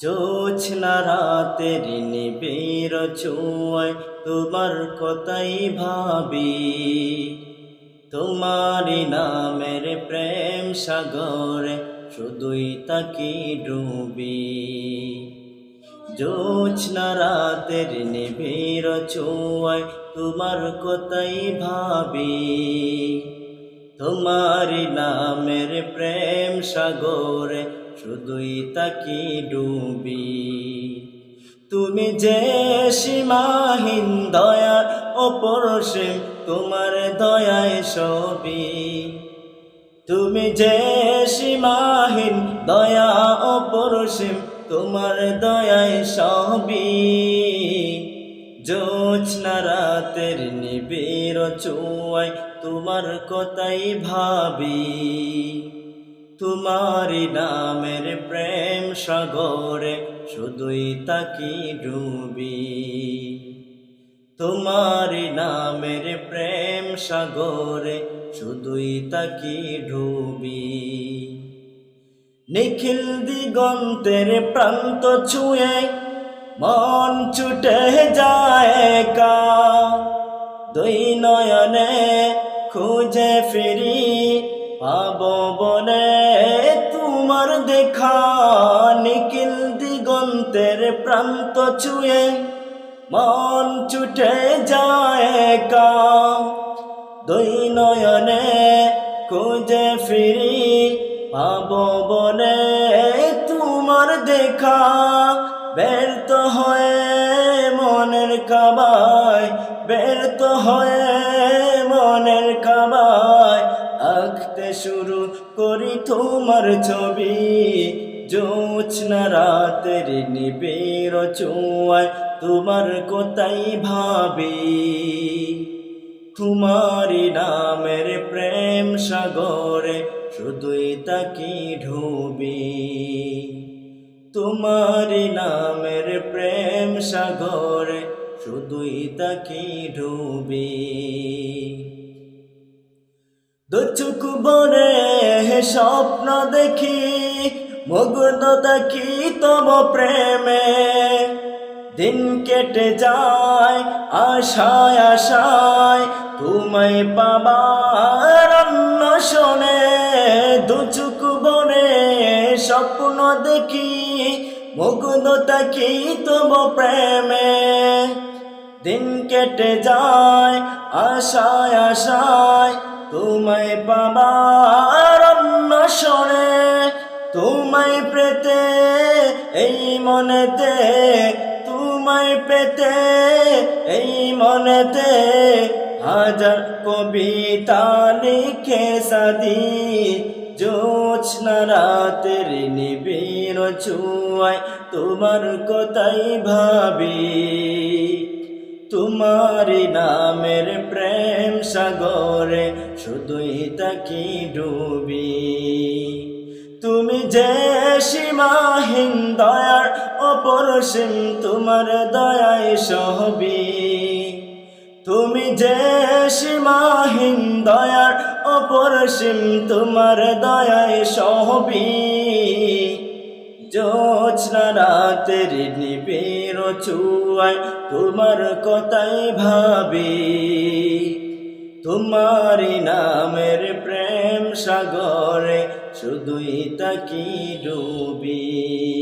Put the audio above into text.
জোছনা রাতের নিবির চুয়ায় তোমার কথাই ভাবি। তোমারি নামের প্রেম সাগরে, শুধুই তাকি ডুবি। জোছনা রাতের নিবির চুয়ায় তোমার কথাই ভাবি। তোমারি নামের প্রেম সাগরে শুধুই তাকি ডুবি। তুমি যে সীমাহীন দয়ার অপর সীম তোমার দয়ায় সবই তুমি যে সীমাহীন দয়া অপর সীম তোমার দয়ায় সবই জোছনা রাতের নিবিড় তোমার কথাই ভাবি। তোমারি নামের প্রেম সাগরে শুধুই তাকি ডুবি। তোমারি নামের প্রেম সাগরে শুধুই তাকি ডুবি। নিখিল দিগন্তের প্রান্ত ছুঁয়ে মন ছুটে যায় দুই নয়নে খুঁজে ফিরি পাব তোমার দেখা নিখিল দিগন্তের প্রান্ত ছুঁয়ে, মন ছুটে যায় কা দুই নয়নে খুঁজে ফিরি, পাব বলে তোমার দেখা। ব্যর্থ হয়ে মনের কাবায়, ব্যর্থ হয়ে মনের কাবায়। আঁকতে শুরু করি তোমার ছবি। জোছনা রাতের নিবিড় চুয়ায় তোমার কোথায় ভাবি। তোমারি নামের প্রেম সাগরে শুধুই তাকি ঢুবি। তোমারি নামের প্রেম সাগরে শুধুই তাকি ডুবি দুচুক বরে স্বপ্ন দেখি মুগ্ধ দেখি তব প্রেমে। দিন কেটে যায়, আশায় আশায়, তোমায় পাবার অন্য শোনে। দুচুক বরে স্বপ্ন দেখি মুগ্ধ দেখি তব প্রেমে। দিন কেটে যায়, আশায় আশায় তোমায় পাবার শোনে তোমায় পেতে, এই মনেতে, তোমায় পেতে, এই মনেতে হাজার কবিতা লিখে সাদি জোছনা রাতের নিবিড় চুয়ায় তোমার কথাই ভাবি। তোমারি নামের প্রেম সাগরে শুধুই তাকি ডুবি। তুমি যে সীমাহীন দয়ার অপর সীম, তোমার দয়ায় সহবি। তুমি যে সীমাহীন দয়ার অপর সীম, তোমার দয়ায় সহবি। জোছনা রাতের নিবিড় চুয়ায় তোমার কথাই ভাবি। তোমারি নামের প্রেম সাগরে শুধুই তাকি ডুবি।